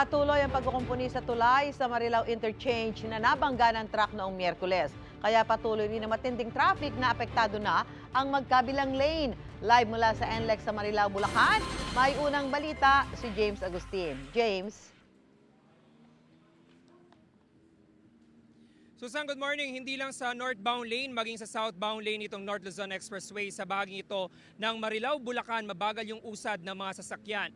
Patuloy ang pagkukumpuni sa tulay sa Marilao Interchange na nabangga ng truck noong Miyerkules. Kaya patuloy rin ang matinding traffic na apektado na ang magkabilang lane. Live mula sa NLEX sa Marilao, Bulacan, may unang balita si James Agustin. James? Susan, good morning. Hindi lang sa northbound lane, maging sa southbound lane itong North Luzon Expressway sa bahaging ito ng Marilao, Bulacan, mabagal yung usad ng mga sasakyan.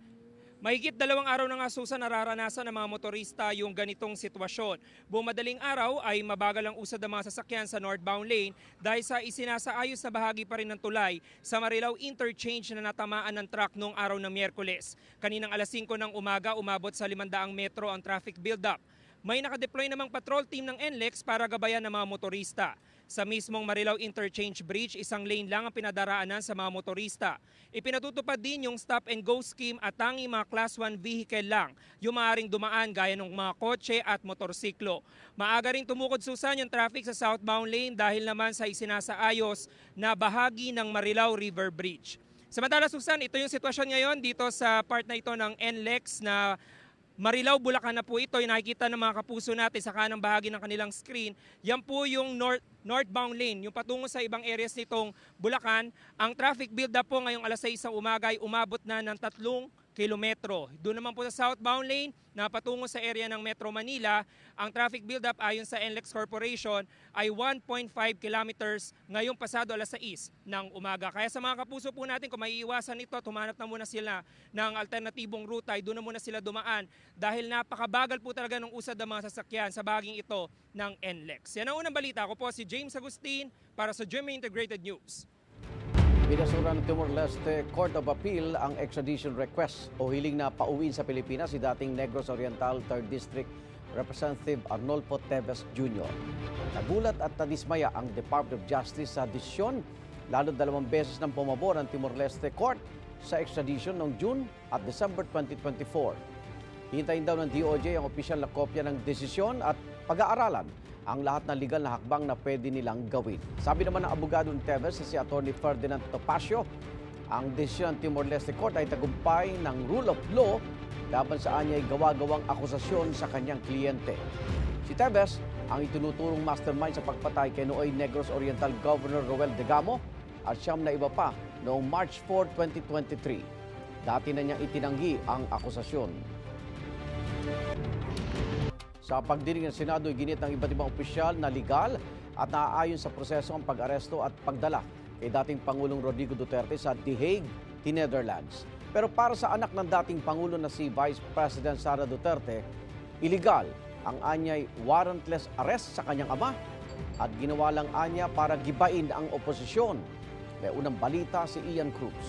Mahigit dalawang araw na nga Susan nararanasan ng mga motorista yung ganitong sitwasyon. Buong madaling araw ay mabagal ang usad ng mga sasakyan sa northbound lane dahil sa isinasaayos na bahagi pa rin ng tulay sa Marilao Interchange na natamaan ng truck noong araw ng Miyerkules. Kaninang alas 5 ng umaga, umabot sa 500 metro ang traffic buildup may nakadeploy namang patrol team ng NLEX para gabayan ng mga motorista. Sa mismong Marilao Interchange Bridge, isang lane lang ang pinadaraanan sa mga motorista. Ipinatutupad din yung stop and go scheme at tanging mga class 1 vehicle lang yung maaaring dumaan gaya ng mga kotse at motorsiklo. Maaga rin tumukod susan yung traffic sa southbound lane dahil naman sa isinasaayos na bahagi ng Marilao River Bridge. Samantala Susan, ito yung sitwasyon ngayon dito sa part na ito ng NLEX na Marilao, Bulacan na po ito. Yung nakikita ng mga kapuso natin sa kanang bahagi ng kanilang screen. Yan po yung north, northbound lane. Yung patungo sa ibang areas nitong Bulacan. Ang traffic build up po ngayong alas 6 ng umaga ay umabot na ng tatlong kilometro. Doon naman po sa southbound lane na patungo sa area ng Metro Manila, ang traffic buildup ayon sa NLEX Corporation ay 1.5 kilometers ngayong pasado alas 6 ng umaga. Kaya sa mga kapuso po natin, kung maiiwasan ito, tumanap na muna sila ng alternatibong ruta, doon na muna sila dumaan dahil napakabagal po talaga ng usad ng mga sasakyan sa baging ito ng NLEX. Yan ang unang balita. Ako po si James Agustin para sa GMA Integrated News. Binasura ng Timor-Leste Court of Appeal ang extradition request o hiling na pauwiin sa Pilipinas si dating Negros Oriental 3rd District Representative Arnolfo Teves Jr. Nagulat at nadismaya ang Department of Justice sa desisyon lalo dalawang beses nang pumabor ang Timor-Leste Court sa extradition noong June at December 2024. Hintayin daw ng DOJ ang opisyal na kopya ng desisyon at pag-aaralan ang lahat ng legal na hakbang na pwede nilang gawin. Sabi naman ng abogado ng Teves si Atty. Ferdinand Topacio, ang desisyon ng Timor-Leste Court ay tagumpay ng rule of law laban sa anyay gawa-gawang akusasyon sa kanyang kliyente. Si Teves ang itinuturong mastermind sa pagpatay kay Nooy Negros Oriental Governor Roel Degamo at siyam na iba pa noong March 4, 2023. Dati na niyang itinanggi ang akusasyon. Sa pagdinig ng Senado, ginit ng iba't ibang opisyal na legal at naaayon sa proseso ang pag-aresto at pagdala kay dating Pangulong Rodrigo Duterte sa The Hague, the Netherlands. Pero para sa anak ng dating Pangulo na si Vice President Sara Duterte, iligal ang anyay warrantless arrest sa kanyang ama at ginawa lang anya para gibain ang oposisyon. May unang balita si Ian Cruz.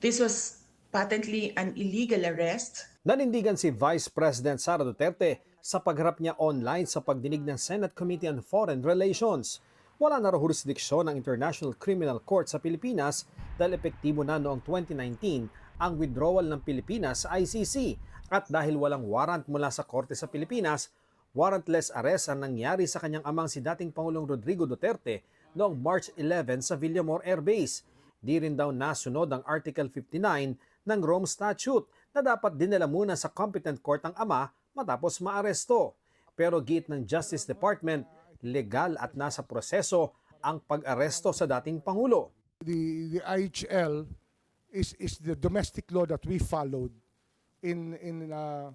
This was patently an illegal arrest. Nanindigan si Vice President Sara Duterte sa pagharap niya online sa pagdinig ng Senate Committee on Foreign Relations. Wala na raw jurisdiksyon ng International Criminal Court sa Pilipinas dahil epektibo na noong 2019 ang withdrawal ng Pilipinas sa ICC at dahil walang warrant mula sa korte sa Pilipinas, warrantless arrest ang nangyari sa kanyang amang si dating Pangulong Rodrigo Duterte noong March 11 sa Villamor Air Base. Di rin daw nasunod ang Article 59 ng Rome Statute na dapat dinala muna sa competent court ang ama matapos maaresto. Pero giit ng Justice Department, legal at nasa proseso ang pag-aresto sa dating Pangulo. the the IHL is is the domestic law that we followed in in uh,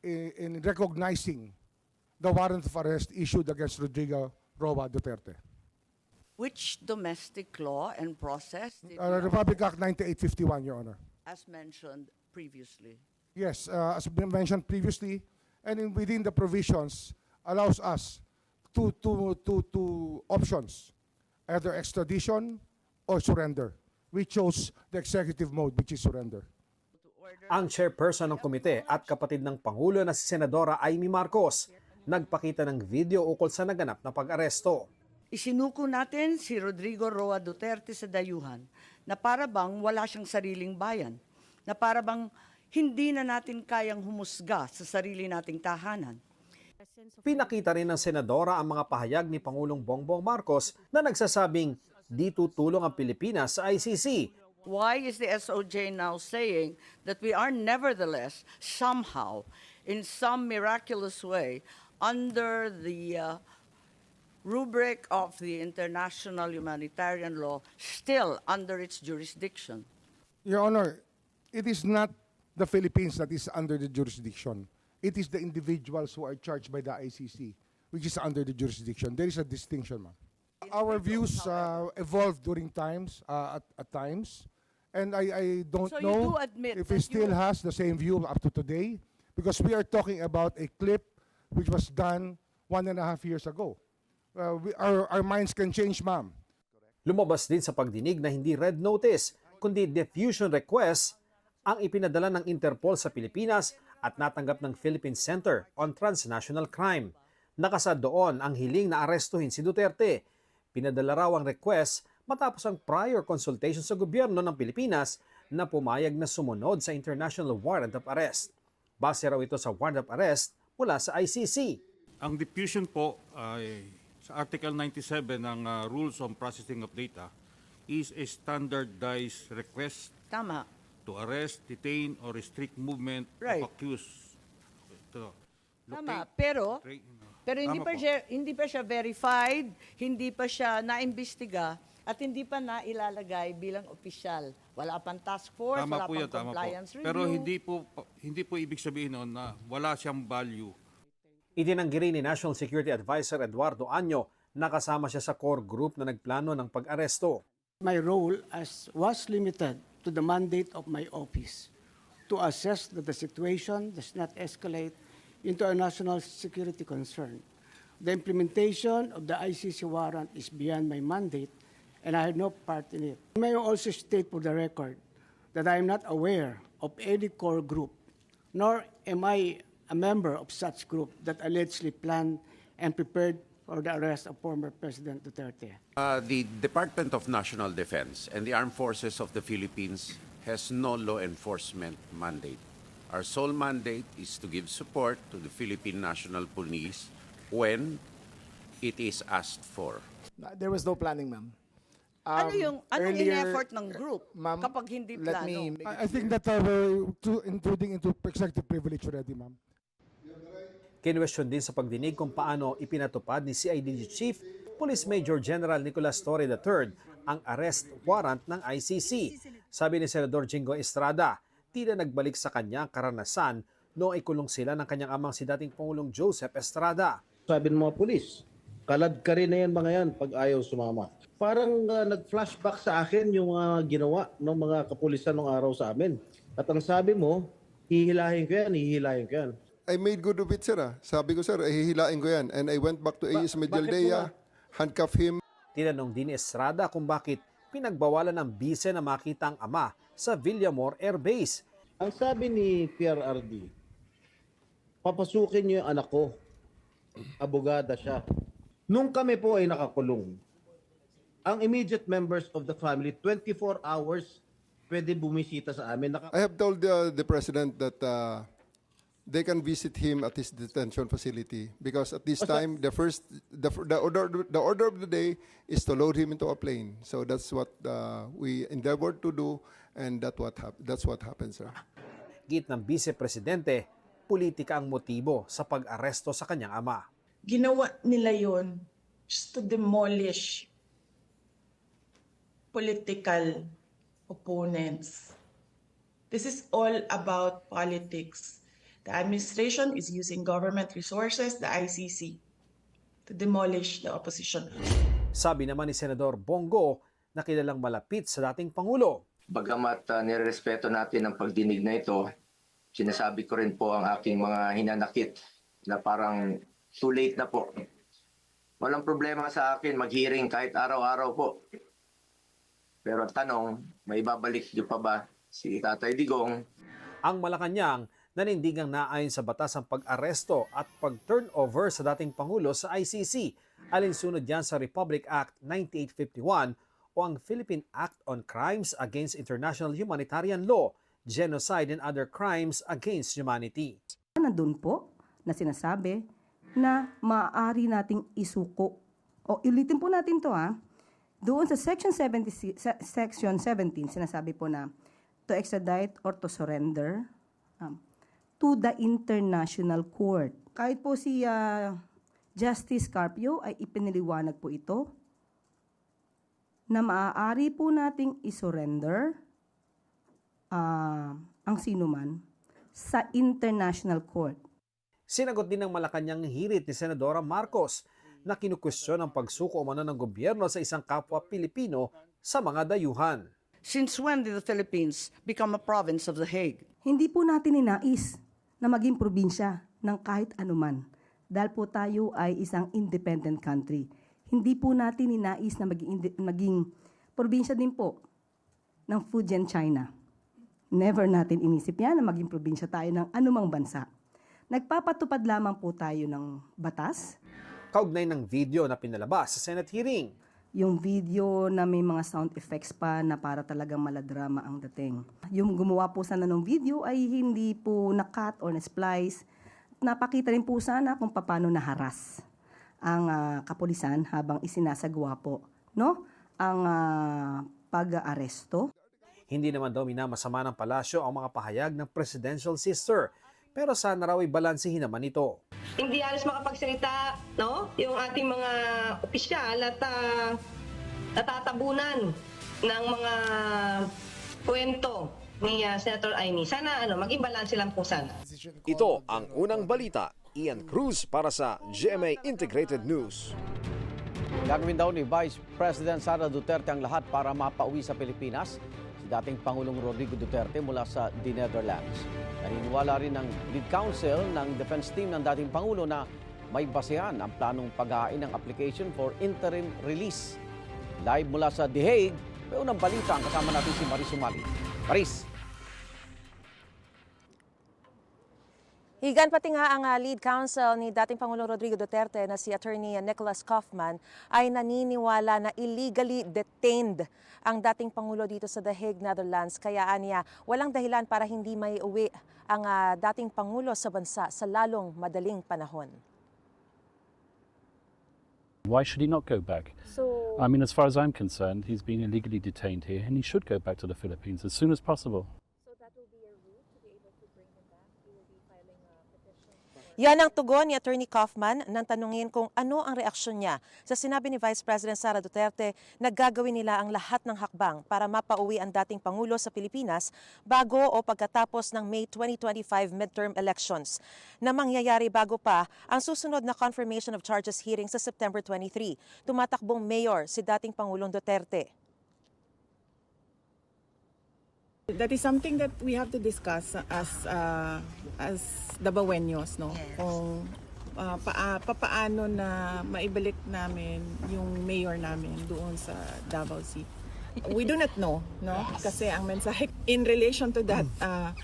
in, in recognizing the warrant of arrest issued against Rodrigo Roa Duterte. Which domestic law and process did Uh, Republic Act 9851, Your Honor. as mentioned previously? Yes, uh, as mentioned previously, and in, within the provisions allows us two, two, two, two options, either extradition or surrender. We chose the executive mode, which is surrender. Ang chairperson ng komite at kapatid ng Pangulo na si Senadora Amy Marcos nagpakita ng video ukol sa naganap na pag-aresto. Isinuko natin si Rodrigo Roa Duterte sa dayuhan na para bang wala siyang sariling bayan, na para bang hindi na natin kayang humusga sa sarili nating tahanan. Pinakita rin ng senadora ang mga pahayag ni Pangulong Bongbong Marcos na nagsasabing di tutulong ang Pilipinas sa ICC. why is the SOJ now saying that we are nevertheless somehow, in some miraculous way, under the uh, rubric of the international humanitarian law, still under its jurisdiction? Your Honor, it is not the Philippines that is under the jurisdiction. It is the individuals who are charged by the ICC, which is under the jurisdiction. There is a distinction, ma'am. Our views uh, evolve during times, uh, at, at times, and I, I don't So you know do admit if that he still you- has the same view up to today, because we are talking about a clip which was done one and a half years ago. Uh, we, our, our minds can change, ma'am. Lumabas din sa pagdinig na hindi red notice, kundi diffusion request ang ipinadala ng Interpol sa Pilipinas at natanggap ng Philippine Center on Transnational Crime. Nakasad doon ang hiling na arestuhin si Duterte. Pinadala raw ang request matapos ang prior consultation sa gobyerno ng Pilipinas na pumayag na sumunod sa International Warrant of Arrest. Base raw ito sa warrant of arrest mula sa ICC. Ang diffusion po ay sa Article 97 ng uh, Rules on Processing of Data is a standardized request Tama. To arrest, detain, or restrict movement Right. of accused. Ito, Tama. locate, Pero, trace, pero hindi Tama pa po. siya hindi pa siya verified, hindi pa siya naimbestiga at hindi pa nailalagay bilang opisyal. Wala pang task force, Tama wala po pang yan, tama po. compliance review. Pero hindi po hindi po ibig sabihin noon na wala siyang value. Itinanggi rin ni National Security Advisor Eduardo Anyo na kasama siya sa core group na nagplano ng pag-aresto. my role as was limited to the mandate of my office to assess that the situation does not escalate into a national security concern. The implementation of the ICC warrant is beyond my mandate and I had no part in it. May I also state for the record that I am not aware of any core group, nor am I a member of such group that allegedly planned and prepared for the arrest of former President Duterte. Uh, the Department of National Defense and the Armed Forces of the Philippines has no law enforcement mandate. Our sole mandate is to give support to the Philippine National Police when it is asked for. There was no planning, ma'am. ano Um, yung anong earlier- in-effort ng group Ma'am, kapag hindi let plano? me make I, I think that uh, we're too intruding into executive privilege already, ma'am. Kinwestiyon din sa pagdinig kung paano ipinatupad ni CIDG Chief Police Major General Nicolas Torre III ang arrest warrant ng ICC. Sabi ni Senador Jingo Estrada, tila nagbalik sa kanya ang karanasan noong ikulong sila ng kanyang amang si dating Pangulong Joseph Estrada. Sabi ng mga pulis, kalad ka rin na yan mga yan pag ayaw sumama. Parang uh, nag-flashback sa akin yung mga ginawa ng mga kapulisan nung araw sa amin. At ang sabi mo, hihilahin ko yan, hihilahin ko yan. I made good of it, sir. ah. Sabi ko, sir, eh, hihilain ko yan. And I went back to AS mo Medialdea, handcuff him, Tinanong din ni Estrada kung bakit pinagbawalan ng bise na makita ang ama sa Villamor Air Base. Ang sabi ni PRRD, papasukin niyo yung anak ko. Abogada siya. Nung kami po ay nakakulong, ang immediate members of the family, 24 hours pwede bumisita sa amin. Naka- I have told uh, the president that uh, they can visit him at his detention facility because at this time the first the, the order the order of the day is to load him into a plane. So that's what uh, we endeavored to do, and that what hap- that's what happened, sir. Git ng Vice Presidente, politika ang motibo sa pag-aresto sa kanyang ama. Ginawa nila yon just to demolish political opponents. This is all about politics. The administration is using government resources, the ICC, to demolish the opposition. Sabi naman ni Senador Bongo na kilalang malapit sa dating Pangulo. Bagamat uh, nirespeto natin ang pagdinig na ito, sinasabi ko rin po ang aking mga hinanakit na parang too late na po. Walang problema sa akin mag-hearing kahit araw-araw po. Pero ang tanong, may babalik niyo pa ba si Tatay Digong Ang Malacanang nanindigang naayon sa batas ang pag-aresto at pag-turnover sa dating Pangulo sa ICC. Alinsunod yan sa Republic Act 9851 o ang Philippine Act on Crimes Against International Humanitarian Law, Genocide and Other Crimes Against Humanity. nandun po na sinasabi na maaari nating isuko. O ulitin po natin to ha. Doon sa Section 70, si- sa- Section 17, sinasabi po na to extradite or to surrender um, to the International Court. Kahit po si ah, Justice Carpio ay ipiniliwanag po ito na maaari po nating isurrender ah, ang sinuman sa International Court. Sinagot din ng Malacanang hirit ni Senadora Marcos na kinukwestiyon ang pagsuko umano ng gobyerno sa isang kapwa Pilipino sa mga dayuhan. Since when did the Philippines become a province of The Hague? Hindi po natin ninais na maging probinsya ng kahit anuman dahil po tayo ay isang independent country. Hindi po natin ninais na maging, maging probinsya din po ng Fujian, China. Never natin inisip yan na maging probinsya tayo ng anumang bansa. Nagpapatupad lamang po tayo ng batas, Kaugnay ng video na pinalabas sa Senate hearing. Yung video na may mga sound effects pa na para talagang maladrama ang dating. Yung gumawa po sana ng video ay hindi po na-cut or na-splice. Napakita rin po sana kung paano naharas ang ah, kapulisan habang isinasagawa po no? ang ah, pag-aaresto. Hindi naman daw minamasama ng palasyo ang mga pahayag ng presidential sister. Pero sana raw ay balansehin naman ito. hindi halos makapagsalita, no? Yung ating mga opisyal at ah, natatabunan ng mga kwento ni ah, Senator Aimee. Sana ano, maging balanse lang po sana. Ito ang unang balita. Ian Cruz para sa GMA Integrated News. Gagawin daw ni Vice President Sara Duterte ang lahat para mapauwi sa Pilipinas dating Pangulong Rodrigo Duterte mula sa The Netherlands. Naniniwala rin ng lead counsel ng defense team ng dating Pangulo na may basehan ang planong paghain ng application for interim release. Live mula sa The Hague, may unang balita ang kasama natin si Maris Sumali. Maris! Higan pati nga ang ah, lead counsel ni dating Pangulong Rodrigo Duterte na si Attorney Nicholas Kaufman ay naniniwala na illegally detained ang dating Pangulo dito sa The Hague, Netherlands. Kaya aniya, walang dahilan para hindi may uwi ang ah, dating Pangulo sa bansa sa lalong madaling panahon. Why should he not go back? So, I mean, as far as I'm concerned, he's been illegally detained here and he should go back to the Philippines as soon as possible. Yan ang tugon ni Attorney Kaufman nang tanungin kung ano ang reaksyon niya sa sinabi ni Vice President Sara Duterte na gagawin nila ang lahat ng hakbang para mapauwi ang dating Pangulo sa Pilipinas bago o pagkatapos ng May 2025 midterm elections na mangyayari bago pa ang susunod na confirmation of charges hearing sa September 23. Tumatakbong mayor si dating Pangulong Duterte. That is something that we have to discuss as uh, as Dabawenyos, no? Kung uh, paa, papaano na maibalik namin yung mayor namin doon sa Davao City. We do not know, no? Kasi ang mensahe in relation to that uh,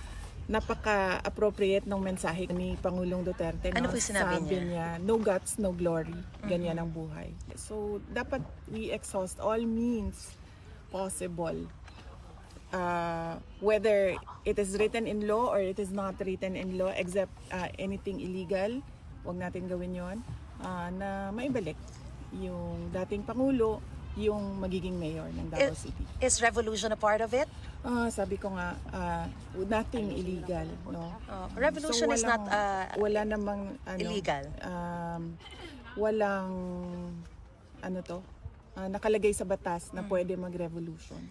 napaka-appropriate ng mensahe ni Pangulong Duterte. Ano no? po sinabi Sabi niya? niya, no guts, no glory. Ganyan ang buhay. So, dapat we exhaust all means possible uh, whether it is written in law or it is not written in law except uh, anything illegal, wag natin gawin yon uh, na maibalik yung dating Pangulo, yung magiging mayor ng Davao Is- City. Is revolution a part of it? Ah, sabi ko nga, uh, nothing illegal, no? Uh, revolution is not, uh, wala namang ano, illegal. Um, walang ano to? ah, nakalagay sa batas na pwede mag-revolution.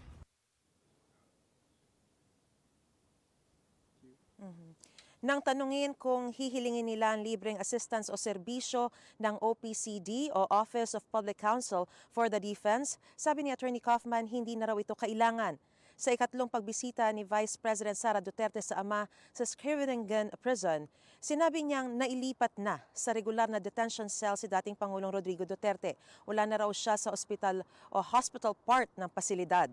Nang tanungin kung hihilingin nila ang libreng assistance o serbisyo ng OPCD o Office of Public Counsel for the Defense, sabi ni Attorney Kaufman hindi na raw ito kailangan. Sa ikatlong pagbisita ni Vice President Sara Duterte sa ama sa Scriveningen Prison, sinabi niyang nailipat na sa regular na detention cell si dating Pangulong Rodrigo Duterte. Wala na raw siya sa ospital o hospital part ng pasilidad.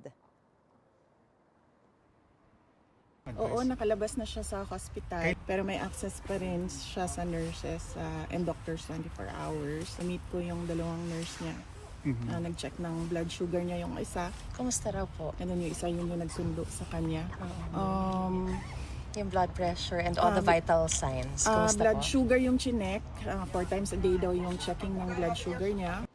Oo, nakalabas na siya sa hospital. Pero may access pa rin siya sa nurses uh, and doctors 24 hours. Na-meet ko yung dalawang nurse niya. Ah, nag-check ng blood sugar niya yung isa. Kumusta raw po? And then yung isa yun yung nagsundo sa kanya. Um, Yung blood pressure and all the Um, vital signs. ah, Kumusta blood po? sugar yung chinek. Ah, four times a day daw yung checking ng blood sugar niya.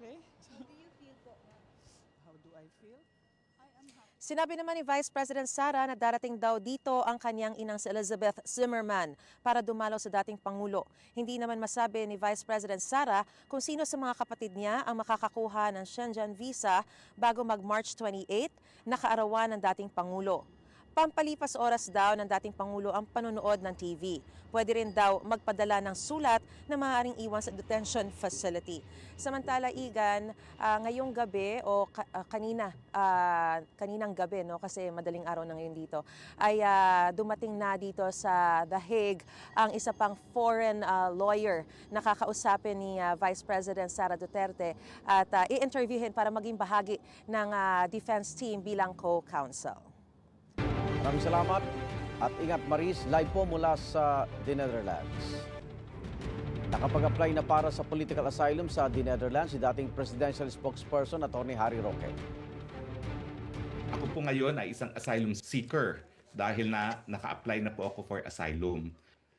Sinabi naman ni Vice President Sara na darating daw dito ang kanyang inang si Elizabeth Zimmerman para dumalaw sa dating Pangulo. Hindi naman masabi ni Vice President Sara kung sino sa mga kapatid niya ang makakakuha ng Shenzhen visa bago mag-March 28, nakaarawan ng dating Pangulo. Pampalipas oras daw ng dating Pangulo ang panonood ng TV. Pwede rin daw magpadala ng sulat na maaaring iwan sa detention facility. Samantala, Igan, ah, ngayong gabi o ka- ah, kanina, ah, kaninang gabi, no, kasi madaling araw na ngayon dito, ay ah, dumating na dito sa The Hague ang isa pang foreign ah, lawyer na kakausapin ni ah, Vice President Sara Duterte at ah, i-interviewin para maging bahagi ng ah, defense team bilang co-counsel. Maraming salamat at ingat Maris, live po mula sa The Netherlands. Nakapag-apply na para sa political asylum sa The Netherlands si dating presidential spokesperson Atty. Harry Roque. Ako po ngayon ay isang asylum seeker dahil na naka-apply na po ako for asylum.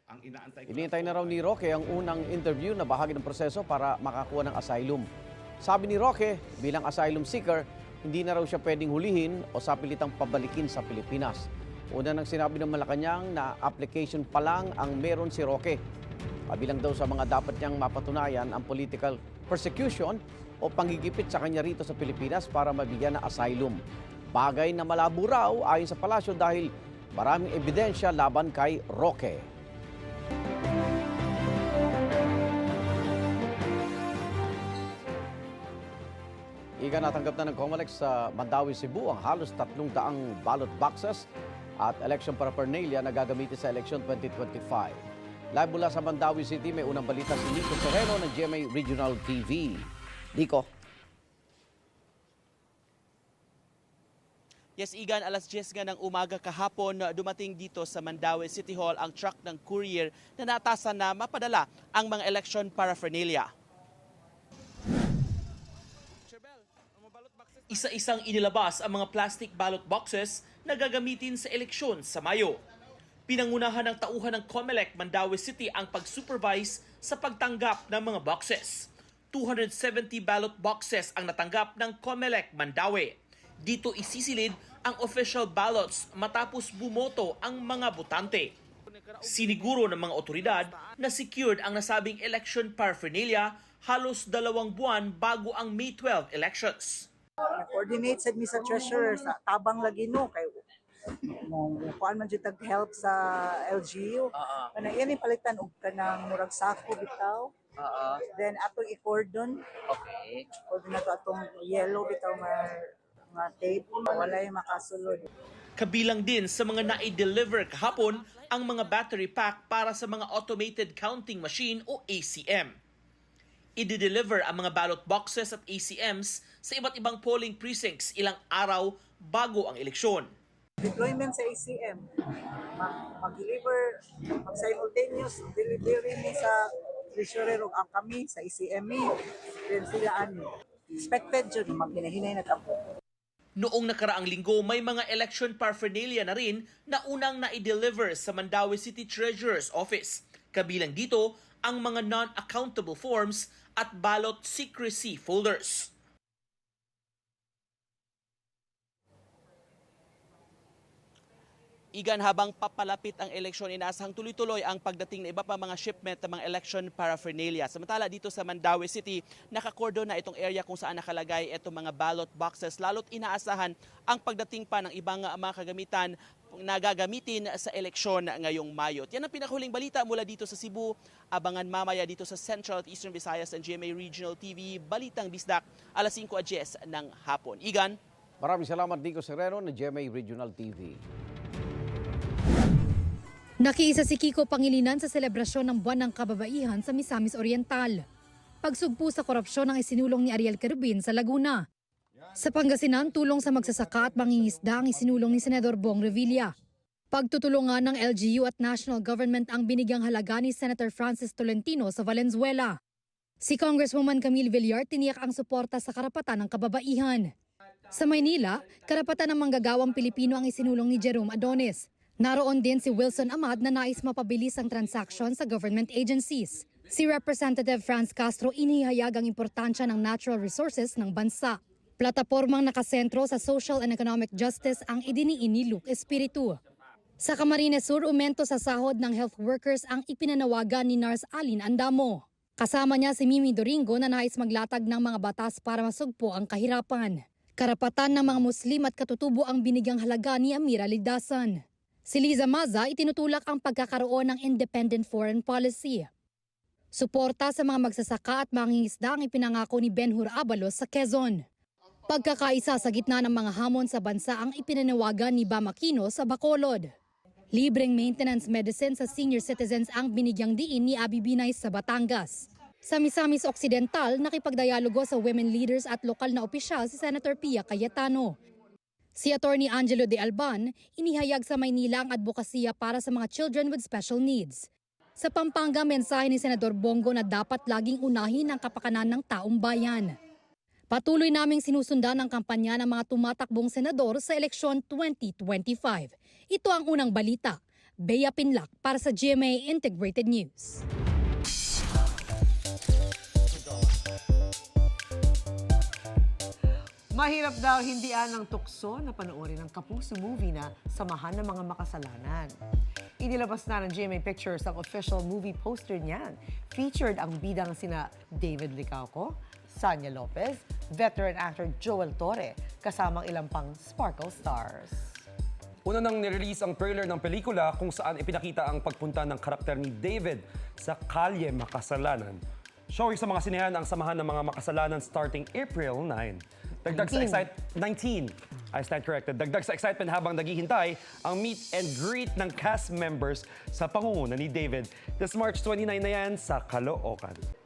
Ang inaantay ko Inintay na raw ni Roque ang unang interview na bahagi ng proseso para makakuha ng asylum. Sabi ni Roque, bilang asylum seeker, hindi na raw siya pwedeng hulihin o sapilitang pabalikin sa Pilipinas. Una nang sinabi ng Malacanang na application pa lang ang meron si Roque. Kabilang daw sa mga dapat niyang mapatunayan ang political persecution o panggigipit sa kanya rito sa Pilipinas para mabigyan ng asylum. Bagay na malabo raw ayon sa palasyo dahil maraming ebidensya laban kay Roque. Iga natanggap na ng COMELEC sa Mandawi, Cebu ang halos tatlong daang ballot boxes at election paraphernalia na gagamitin sa election 2025. Live mula sa Mandawi City, may unang balita si Nico Sereno ng GMA Regional TV. Nico. Yes, Igan, alas 10 nga ng umaga kahapon, dumating dito sa Mandawi City Hall ang truck ng courier na natasan na mapadala ang mga election paraphernalia. Isa-isang inilabas ang mga plastic ballot boxes na gagamitin sa eleksyon sa Mayo. Pinangunahan ng tauhan ng COMELEC Mandawi City ang pag-supervise sa pagtanggap ng mga boxes. 270 ballot boxes ang natanggap ng COMELEC Mandawi. Dito isisilid ang official ballots matapos bumoto ang mga botante. Siniguro ng mga otoridad na secured ang nasabing election paraphernalia halos dalawang buwan bago ang May 12 elections. Coordinate sa sa treasurer sa tabang lagi no? Kay mo kuan man jud tag help sa LGU kana ini palitan og kanang murag sako bitaw. Then ato i-cordon okay. Cordon na to atong yellow bitaw nga nga tape. Walay makasulod. Kabilang din sa mga nai-deliver kahapon ang mga battery pack para sa mga automated counting machine o ACM. I-deliver ang mga ballot boxes at ACMs sa iba't ibang polling precincts ilang araw bago ang eleksyon. deployment sa ACM mag- mag-deliver mag-simultaneous delivery ni sa treasurer ug ang kami sa ACM then sila ani expected jud maghinahinay na tapo Noong nakaraang linggo, may mga election paraphernalia na rin na unang na-deliver sa Mandawi City Treasurer's Office. Kabilang dito ang mga non-accountable forms at ballot secrecy folders. Igan habang papalapit ang eleksyon, inaasahang tuloy-tuloy ang pagdating ng iba pa mga shipment ng mga election paraphernalia. Samantala dito sa Mandawi City, nakakordon na itong area kung saan nakalagay itong mga ballot boxes. Lalo't inaasahan ang pagdating pa ng ibang mga kagamitan na gagamitin sa eleksyon ngayong Mayo. At Yan ang pinakahuling balita mula dito sa Cebu. Abangan mamaya dito sa Central at Eastern Visayas and GMA Regional TV. Balitang Bisdak, alas 5 at 10 ng hapon. Igan? Maraming salamat Nico Sereno ng GMA Regional TV. Nakiisa si Kiko Pangilinan sa selebrasyon ng Buwan ng Kababaihan sa Misamis Oriental. Pagsugpo sa korupsyon ang isinulong ni Ariel Kerubin sa Laguna. Sa Pangasinan, tulong sa magsasaka at mangingisda ang isinulong ni Senador Bong Revilla. Pagtutulungan ng LGU at national government ang binigyang halaga ni Senator Francis Tolentino sa Valenzuela. Si Congresswoman Camille Villar tiniyak ang suporta sa karapatan ng kababaihan. Sa Maynila, karapatan ng manggagawang Pilipino ang isinulong ni Jerome Adonis. Naroon din si Wilson Amad na nais mapabilis ang transaksyon sa government agencies. Si Representative Franz Castro inihayag ang importansya ng natural resources ng bansa. Platapormang nakasentro sa social and economic justice ang idiniin ni Luke Espiritu. Sa Camarines Sur, umento sa sahod ng health workers ang ipinanawagan ni Nars Alin Andamo. Kasama niya si Mimi Doringo na nais maglatag ng mga batas para masugpo ang kahirapan. Karapatan ng mga Muslim at katutubo ang binigyang halaga ni Amira Ligdasan. Si Liza Maza itinutulak ang pagkakaroon ng independent foreign policy. Suporta sa mga magsasaka at mangingisda ang ipinangako ni Benhur Abalos sa Quezon. Pagkakaisa sa gitna ng mga hamon sa bansa ang ipinanawagan ni Bamakino sa Bacolod. Libreng maintenance medicine sa senior citizens ang binigyang diin ni Abi Binay sa Batangas. Sa Misamis Occidental, nakipagdialogo sa women leaders at lokal na opisyal si Senator Pia Cayetano. Si Attorney Angelo de Alban, inihayag sa Maynila ang advokasya para sa mga children with special needs. Sa Pampanga, mensahe ni Senador Bongo na dapat laging unahin ang kapakanan ng taong bayan. Patuloy naming sinusundan ang kampanya ng mga tumatakbong senador sa eleksyon 2025. Ito ang unang balita. Bea Pinlac para sa GMA Integrated News. Mahirap daw hindian ng tukso na panoorin ang kapuso movie na Samahan ng Mga Makasalanan. Inilabas na ng GMA Pictures ang official movie poster niyan. Featured ang bidang sina David Licauco, Sanya Lopez, veteran actor Joel Torre, kasamang ilang pang Sparkle Stars. Una nang nirelease ang trailer ng pelikula kung saan ipinakita ang pagpunta ng karakter ni David sa Kalye Makasalanan. Showing sa mga sinehan ang samahan ng mga makasalanan starting April 9. Dagdag sa 19. excite 19. I stand corrected. Dagdag sa excitement habang naghihintay ang meet and greet ng cast members sa pangunguna ni David. This March 29 na yan sa Caloocan.